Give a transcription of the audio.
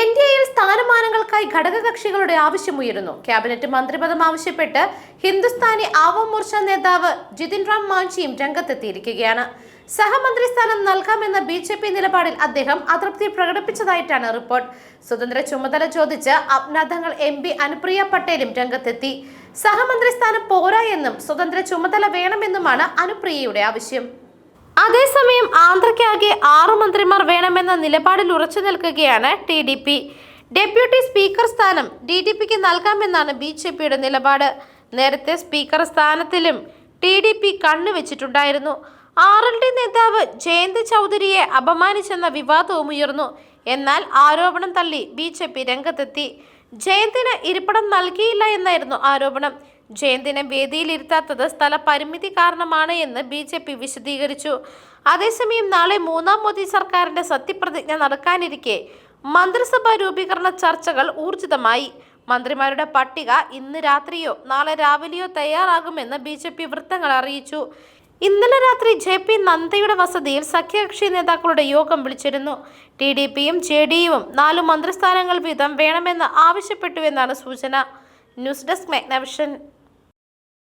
N D എയിൽ സ്ഥാനമാനങ്ങൾക്കായി ഘടകകക്ഷികളുടെ ആവശ്യമുയരുന്നു cabinet മന്ത്രിപദം ആവശ്യപ്പെട്ട് ഹിന്ദുസ്ഥാനി ആവാം മോർച്ച നേതാവ് ജിതിൻ റാം മാഞ്ചിയും രംഗത്തെത്തിയിരിക്കുകയാണ്. സഹമന്ത്രി സ്ഥാനം നൽകാമെന്ന ബി ജെ പി നിലപാടിൽ അദ്ദേഹം അതൃപ്തി പ്രകടിപ്പിച്ചതായിട്ടാണ് റിപ്പോർട്ട്. സ്വതന്ത്ര ചുമതല ചോദിച്ച് അപ്നാഥങ്ങൾ എം പി അനുപ്രിയ പട്ടേലും രംഗത്തെത്തി. സഹമന്ത്രി സ്ഥാനം പോരാ എന്നും സ്വതന്ത്ര ചുമതല വേണമെന്നുമാണ് അനുപ്രിയയുടെ ആവശ്യം. അതേസമയം ആന്ധ്രയ്ക്കാകെ ആറു മന്ത്രിമാർ വേണമെന്ന നിലപാടിൽ ഉറച്ചു നിൽക്കുകയാണ് T D P. Deputy speaker സ്ഥാനം ഡി ഡി പിക്ക് നൽകാമെന്നാണ് ബി ജെ പിയുടെ നിലപാട്. നേരത്തെ സ്പീക്കർ സ്ഥാനത്തിലും ടി ഡി പി കണ്ണുവെച്ചിട്ടുണ്ടായിരുന്നു ആർ എൽ ഡി നേതാവ് ജയന്ത് ചൗധരിയെ അപമാനിച്ചെന്ന വിവാദവും ഉയർന്നു. എന്നാൽ ആരോപണം തള്ളി ബി ജെ പി രംഗത്തെത്തി. ജയന്തിന് ഇരിപ്പിടം നൽകിയില്ല എന്നായിരുന്നു ആരോപണം. ജയന്തിനെ വേദിയിലിരുത്താത്തത് സ്ഥല പരിമിതി കാരണമാണ് എന്ന് ബി ജെ പി വിശദീകരിച്ചു. അതേസമയം നാളെ മൂന്നാം മോദി സർക്കാരിന്റെ സത്യപ്രതിജ്ഞ നടക്കാനിരിക്കെ മന്ത്രിസഭാ രൂപീകരണ ചർച്ചകൾ ഊർജിതമായി. മന്ത്രിമാരുടെ പട്ടിക ഇന്ന് രാത്രിയോ നാളെ രാവിലെയോ തയ്യാറാകുമെന്ന് ബി ജെ പി വൃത്തങ്ങൾ അറിയിച്ചു. ഇന്നലെ രാത്രി ജെ പി നന്ദയുടെ വസതിയിൽ സഖ്യകക്ഷി നേതാക്കളുടെ യോഗം വിളിച്ചിരുന്നു. ടി ഡി പിയും ജെ ഡി യുവും നാല് മന്ത്രിസ്ഥാനങ്ങൾ വീതം വേണമെന്ന് ആവശ്യപ്പെട്ടുവെന്നാണ് സൂചന. News desk Megnavision.